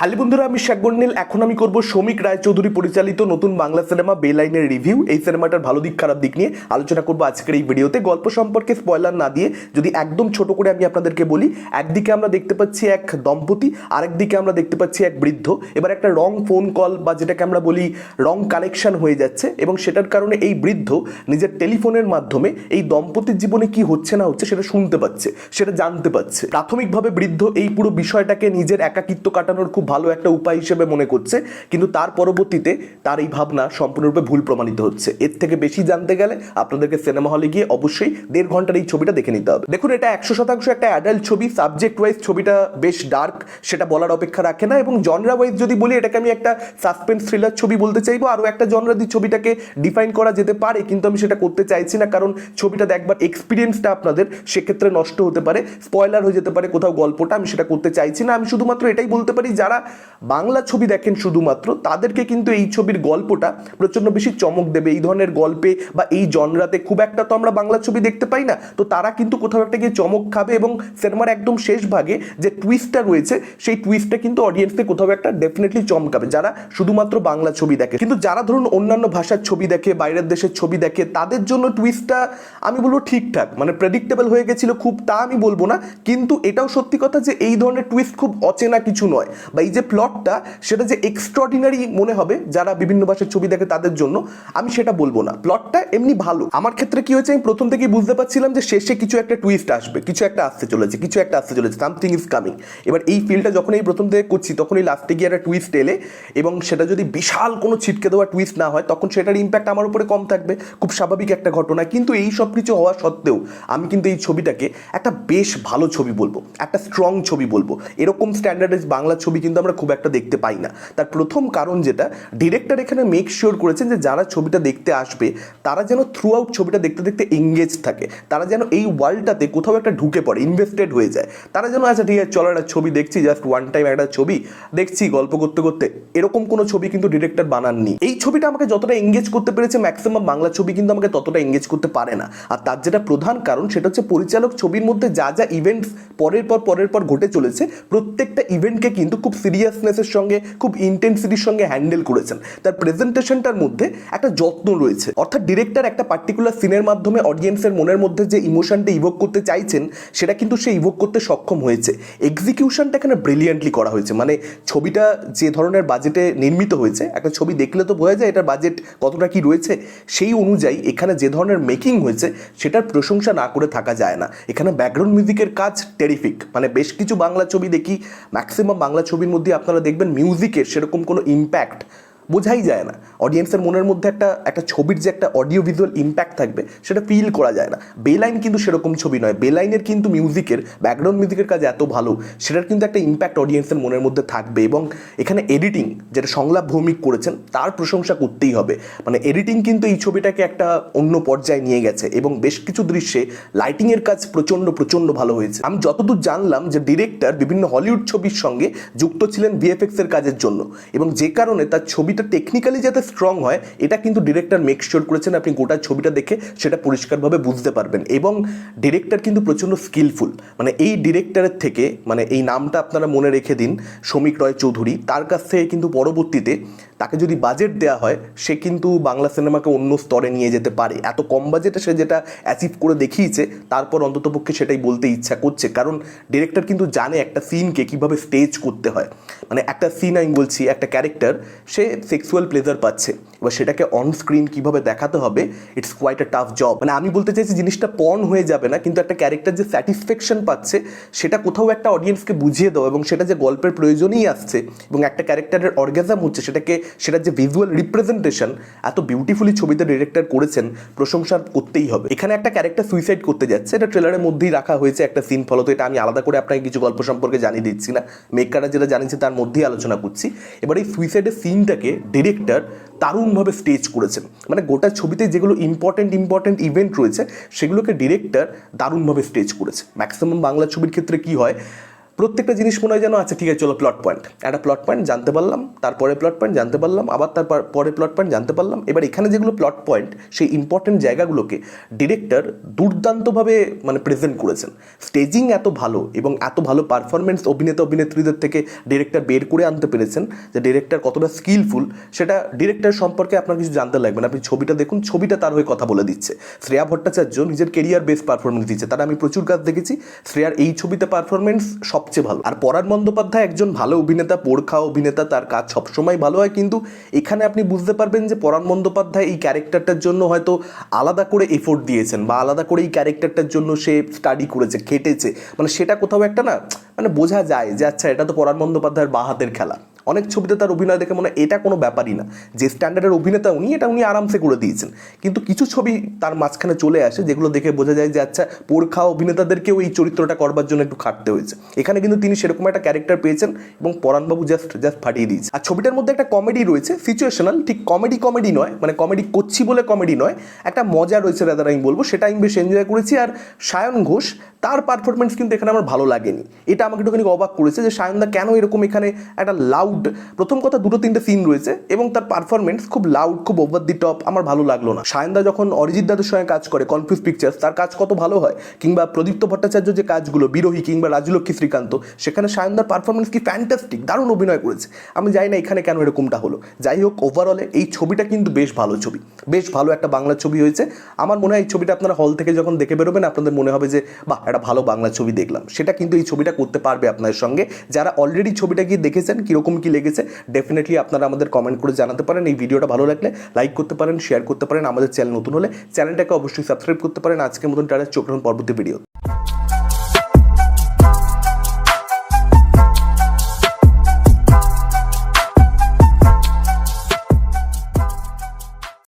Hello বন্ধুরা, আমি শেখগন্ডিল এখন আমি করব শ্রমিক রায়চৌধুরী পরিচালিত নতুন বাংলা সিনেমা বেলাইনের রিভিউ। এই সিনেমাটার ভালো দিক, খারাপ দিক নিয়ে আলোচনা করব আজকের এই ভিডিওতে। গল্প সম্পর্কে স্পয়লার না দিয়ে যদি একদম ছোট করে আমি আপনাদেরকে বলি, একদিকে আমরা দেখতে পাচ্ছি এক দম্পতি, আরেকদিকে আমরা দেখতে পাচ্ছি এক বৃদ্ধ। এবার একটা রং ফোন কল বা যেটাকে আমরা বলি রং কানেকশন হয়ে যাচ্ছে এবং সেটার কারণে এই বৃদ্ধ নিজের টেলিফোনের মাধ্যমে এই দম্পতির জীবনে কি হচ্ছে না হচ্ছে সেটা শুনতে পাচ্ছে, সেটা জানতে পাচ্ছে প্রাথমিকভাবে বৃদ্ধ এই পুরো বিষয়টাকে নিজের একাকিত্ব কাটানোর খুব ভালো একটা উপায় হিসেবে মনে করছে, কিন্তু তার পরবর্তীতে তার এই ভাবনা সম্পূর্ণরূপে ভুল প্রমাণিত হচ্ছে। এর থেকে বেশি জানতে গেলে আপনাদেরকে সিনেমা হলে গিয়ে অবশ্যই দেড় ঘণ্টার এই ছবিটা দেখে নিতে হবে। দেখুন, এটা একশো শতাংশ একটা অ্যাডাল্ট ছবি সাবজেক্ট ওয়াইজ ছবিটা বেশ ডার্ক সেটা বলার অপেক্ষা রাখে না এবং জনরা ওয়াইজ যদি বলি, এটাকে আমি একটা সাসপেন্স থ্রিলার ছবি বলতে চাইব। আরও একটা জনরা দিয়ে ছবিটাকে ডিফাইন করা যেতে পারে, কিন্তু আমি সেটা করতে চাইছি না, কারণ ছবিটা দেখবার এক্সপিরিয়েন্সটা আপনাদের সেক্ষেত্রে নষ্ট হতে পারে। স্পয়লার হয়ে যেতে পারে কোথাও গল্পটা, আমি সেটা করতে চাইছি না। আমি শুধুমাত্র এটাই বলতে পারি, যারা বাংলা ছবি দেখেন শুধুমাত্র, তাদেরকে কিন্তু এই ছবির গল্পটা প্রচণ্ড বেশি চমক দেবে। এই ধরনের গল্পে বা এই জনরাতে খুব একটা তো আমরা বাংলা ছবি দেখতে পাই না। তো তারা কিন্তু কোথাও একটা গিয়ে চমক খাবে এবং সিনেমার একদম শেষ ভাগে যে টুইস্টটা রয়েছে, সেই টুইস্টটা কিন্তু অডিয়েন্সকে কোথাও একটা ডেফিনেটলি চমকাবে। যারা শুধুমাত্র বাংলা ছবি দেখে। কিন্তু যারা ধরুন অন্যান্য ভাষার ছবি দেখে, বাইরের দেশের ছবি দেখে, তাদের জন্য টুইস্টটা আমি বলব ঠিকঠাক। মানে প্রেডিক্টেবল হয়ে গেছিল খুব, তা আমি বলব না। কিন্তু এটাও সত্যি কথা যে এই ধরনের টুইস্ট খুব অচেনা কিছু নয়। বা এই যে প্লটটা সেটা যে এক্সট্রাঅর্ডিনারি মনে হবে, যারা বিভিন্ন ভাষার ছবি দেখে তাদের জন্য, আমি সেটা বলব না। প্লটটা এমনি ভালো। আমার ক্ষেত্রে কি হয়েছে, আমি প্রথম থেকেই বুঝতে পারছিলাম যে শেষে কিছু একটা টুইস্ট আসবে, কিছু একটা আসতে চলেছে, কিছু একটা আসতে চলেছে সামথিং ইজ কামিং এবার এই ফিলটা যখন এই প্রথম থেকে করছি, তখন এই লাস্টে গিয়ে একটা টুইস্ট এলে, এবং সেটা যদি বিশাল কোনো ছিটকে দেওয়া টুইস্ট না হয়, তখন সেটার ইম্প্যাক্ট আমার উপরে কম থাকবে। খুব স্বাভাবিক একটা ঘটনা, কিন্তু এই সব কিছু হওয়া সত্ত্বেও, আমি কিন্তু এই ছবিটাকে একটা বেশ ভালো ছবি বলব, একটা স্ট্রং ছবি বলব। এরকম স্ট্যান্ডার্ডাইজ বাংলা ছবি কিন্তু আমরা খুব একটা দেখতে পাই না। তার প্রথম কারণ যেটা ডিরেক্টর এখানে মেক শিওর করেছেন যে যারা ছবিটা দেখতে আসবে, তারা যেন থ্রু আউট ছবিটা দেখতে দেখতে এঙ্গেজ থাকে। তারা যেন এই ওয়ার্ল্ডটাতে কোথাও একটা ঢুকে পড়ে ইনভেস্টেড হয়ে যায়। তারা যেন আচ্ছা ঠিক আছে, চলো একটা ছবি দেখছি জাস্ট ওয়ান টাইম একটা ছবি, দেখছি, গল্প করতে করতে। এরকম কোনো ছবি কিন্তু ডিরেক্টর বানাননি। এই ছবিটা আমাকে যতটা এঙ্গেজ করতে পেরেছে ম্যাক্সিমাম বাংলা ছবি কিন্তু আমাকে ততটা এঙ্গেজ করতে পারে না। আর তার যেটা প্রধান কারণ, সেটা হচ্ছে পরিচালক ছবির মধ্যে যা যা ইভেন্টস পরের পর পরের পর ঘটে চলেছে, প্রত্যেকটা ইভেন্টকে কিন্তু খুব সিরিয়াসনেসের সঙ্গে, খুব ইন্টেন্সিটির সঙ্গে হ্যান্ডেল করেছেন। তার প্রেজেন্টেশনটার মধ্যে একটা যত্ন রয়েছে। অর্থাৎ ডিরেক্টর একটা পার্টিকুলার সিনের মাধ্যমে অডিয়েন্সের মনের মধ্যে যে ইমোশনটা ইভোক করতে চাইছেন, সেটা কিন্তু সে ইভোক করতে সক্ষম হয়েছে। এক্সিকিউশনটা এখানে ব্রিলিয়েন্টলি করা হয়েছে। মানে ছবিটা যে ধরনের বাজেটে নির্মিত হয়েছে, একটা ছবি দেখলে তো বোঝা যায় এটার বাজেট কতটা কি রয়েছে, সেই অনুযায়ী এখানে যে ধরনের মেকিং হয়েছে, সেটার প্রশংসা না করে থাকা যায় না। এখানে ব্যাকগ্রাউন্ড মিউজিকের কাজ টেরিফিক মানে বেশ কিছু বাংলা ছবি দেখি ম্যাক্সিমাম বাংলা ছবির মধ্যে আপনারা দেখবেন মিউজিকের সেরকম কোনো ইম্প্যাক্ট বোঝাই যায় না। অডিয়েন্সের মনের মধ্যে একটা একটা ছবির যে একটা অডিও ভিজুয়াল ইম্প্যাক্ট থাকবে, সেটা ফিল করা যায় না। বেলাইন কিন্তু সেরকম ছবি নয়। বেলাইনের কিন্তু মিউজিকের ব্যাকগ্রাউন্ড মিউজিকের কাজ এত ভালো, সেটার কিন্তু একটা ইম্প্যাক্ট অডিয়েন্সের মনের মধ্যে থাকবে এবং এখানে এডিটিং যেটা সংলাপ ভৌমিক করেছেন, তার প্রশংসা করতেই হবে। মানে এডিটিং কিন্তু এই ছবিটাকে একটা অন্য পর্যায়ে নিয়ে গেছে এবং বেশ কিছু দৃশ্যে লাইটিংয়ের কাজ প্রচণ্ড প্রচণ্ড ভালো হয়েছে। আমি যতদূর জানলাম যে ডিরেক্টর বিভিন্ন হলিউড ছবির সঙ্গে যুক্ত ছিলেন ভিএফএক্স এর কাজের জন্য এবং যে কারণে তার ছবিটা টেকনিক্যালি যাতে স্ট্রং হয়, এটা কিন্তু ডিরেক্টর মেক শিওর করেছেন, আপনি গোটা ছবিটা দেখে সেটা পরিষ্কারভাবে বুঝতে পারবেন। এবং ডিরেক্টর কিন্তু প্রচণ্ড স্কিলফুল মানে এই ডিরেক্টরের থেকে মানে এই নামটা আপনারা মনে রেখে দিন, শ্রমিক রয় চৌধুরী, তার কাছ থেকে কিন্তু পরবর্তীতে তাকে যদি বাজেট দেওয়া হয়, সে কিন্তু বাংলা সিনেমাকে অন্য স্তরে নিয়ে যেতে পারে। এত কম বাজেটে সে যেটা অ্যাচিভ করে দেখিয়েছে, তারপর অন্ততপক্ষে সেটাই বলতে ইচ্ছা করছে। কারণ ডিরেক্টর কিন্তু জানে একটা সিনকে কীভাবে স্টেজ করতে হয়। মানে একটা সিন আমি বলছি, একটা ক্যারেক্টার সে সেক্সুয়াল প্লেজার পাচ্ছে। এবার সেটাকে অন স্ক্রিন কীভাবে দেখাতে হবে it's quite a tough job মানে আমি বলতে চাইছি জিনিসটা পর্ন হয়ে যাবে না, কিন্তু একটা ক্যারেক্টার যে স্যাটিসফ্যাকশন পাচ্ছে, সেটা কোথাও একটা অডিয়েন্সকে বুঝিয়ে দাও এবং সেটা যে গল্পের প্রয়োজনই আসছে এবং একটা ক্যারেক্টারের অর্গাজাম হচ্ছে, সেটাকে, সেটার যে ভিজুয়াল রিপ্রেজেন্টেশন এত বিউটিফুলি ছবিতে ডিরেক্টর করেছেন, প্রশংসা করতেই হবে। এখানে একটা ক্যারেক্টার সুইসাইড করতে যাচ্ছে, এটা ট্রেলারের মধ্যেই রাখা হয়েছে একটা সিন ফলত এটা আমি আলাদা করে আপনাকে কিছু গল্প সম্পর্কে জানিয়ে দিচ্ছি না। মেকাররা যেটা জানিয়েছে তার মধ্যেই আলোচনা করছি। এবার এই সুইসাইডের সিনটাকে ডিরেক্টর দারুণভাবে স্টেজ করেছেন। মানে গোটা ছবিতে যেগুলো ইম্পর্টেন্ট ইম্পর্টেন্ট ইভেন্ট রয়েছে, সেগুলোকে ডিরেক্টর দারুণভাবে স্টেজ করেছে। ম্যাক্সিমাম বাংলা ছবির ক্ষেত্রে কি হয়? প্রত্যেকটা জিনিস মনে হয় যেন আচ্ছা ঠিক আছে, চলো প্লট পয়েন্ট একটা প্লট পয়েন্ট জানতে পারলাম, তারপরে প্লট পয়েন্ট জানতে পারলাম, আবার তারপর পরে প্লট পয়েন্ট জানতে পারলাম। এবার এখানে যেগুলো প্লট পয়েন্ট সেই ইম্পর্টেন্ট জায়গাগুলোকে ডিরেক্টর দুর্দান্তভাবে মানে প্রেজেন্ট করেছেন। স্টেজিং এত ভালো এবং এত ভালো পারফরমেন্স অভিনেতা, অভিনেত্রীদের থেকে ডিরেক্টর বের করে আনতে পেরেছেন যে ডিরেক্টর কতটা স্কিলফুল সেটা ডিরেক্টর সম্পর্কে আপনার কিছু জানতে লাগবে না। আপনি ছবিটা দেখুন, ছবিটা তার হয়ে কথা বলে দিচ্ছে। শ্রেয়া ভট্টাচার্য নিজের কেরিয়ার বেস পারফরমেন্স দিচ্ছে। তারা আমি প্রচুর কাজ দেখেছি। শ্রেয়ার এই ছবিতে পারফরমেন্স সবচেয়ে ভালো। আর পরাণ বন্দ্যোপাধ্যায় একজন ভালো অভিনেতা পোরখা অভিনেতা, তার কাজ সবসময় ভালো হয়। কিন্তু এখানে আপনি বুঝতে পারবেন যে পরাণ বন্দ্যোপাধ্যায় এই ক্যারেক্টারটার জন্য হয়তো আলাদা করে এফোর্ট দিয়েছেন বা আলাদা করে এই ক্যারেক্টারটার জন্য সে স্টাডি করেছে, খেটেছে। মানে সেটা কোথাও একটা না মানে বোঝা যায় যে আচ্ছা এটা তো পরাণ বন্দ্যোপাধ্যায়ের বাহাতের খেলা। অনেক ছবিতে তার অভিনয় দেখে মনে এটা কোনো ব্যাপারই না। যে স্ট্যান্ডার্ডের অভিনেতা উনি, এটা উনি আরামসে করে দিয়েছেন। কিন্তু কিছু ছবি তার মাঝখানে চলে আসে, যেগুলো দেখে বোঝা যায় যে আচ্ছা পোরখা অভিনেতাদেরকেও এই চরিত্রটা করবার জন্য একটু খাটতে হয়েছে। এখানে কিন্তু তিনি সেরকম একটা ক্যারেক্টার পেয়েছেন এবং পরাণবাবু জাস্ট জাস্ট ফাটিয়ে দিয়েছে আর ছবিটার মধ্যে একটা কমেডি রয়েছে সিচুয়েশনাল ঠিক কমেডি কমেডি নয় মানে কমেডি করছি বলে কমেডি নয়, একটা মজা রয়েছে রাদার আমি বলব, সেটা আমি বেশ এনজয় করেছি। আর সায়ন ঘোষ, তার পারফরমেন্স কিন্তু এখানে আমার ভালো লাগেনি। এটা আমাকে একটুখানি অবাক করেছে যে সায়নদা কেন এরকম এখানে একটা লাউড প্রথম কথা দুটো তিনটে সিন রয়েছে এবং তার পারফরমেন্স খুব লাউড খুব ওভার দি টপ আমার ভালো লাগল না। সায়নদা যখন অরিজিৎ দাদের সঙ্গে কাজ করে কনফিউজ পিকচার্স তার কাজ কত ভালো হয়? কিংবা প্রদীপ্ত ভট্টাচার্য যে কাজগুলো, বিরোহী কিংবা রাজলক্ষ্মী শ্রীকান্ত, সেখানে সায়নদার পারফরমেন্স কি ফ্যান্টাস্টিক দারুণ অভিনয় করেছে। আমি জানি না এখানে কেন এরকমটা হলো। যাই হোক ওভারঅলে এই ছবিটা কিন্তু বেশ ভালো ছবি। বেশ ভালো একটা বাংলা ছবি হয়েছে। আমার মনে হয় এই ছবিটা আপনারা হল থেকে যখন দেখে বেরোবেন, আপনাদের মনে হবে যে, বাহ, একটা ভালো বাংলা ছবি দেখলাম। সেটা কিন্তু এই ছবিটা করতে পারবে আপনাদের সঙ্গে। যারা অলরেডি ছবিটা গিয়ে দেখেছেন, কীরকম কী লেগেছে ডেফিনেটলি আপনারা আমাদের কমেন্ট করে জানাতে পারেন। এই ভিডিওটা ভালো লাগলে লাইক করতে পারেন শেয়ার করতে পারেন। আমাদের চ্যানেল নতুন হলে চ্যানেলটাকে অবশ্যই সাবস্ক্রাইব করতে পারেন। আজকের মতন টাটা, চোখ পরবর্তী ভিডিও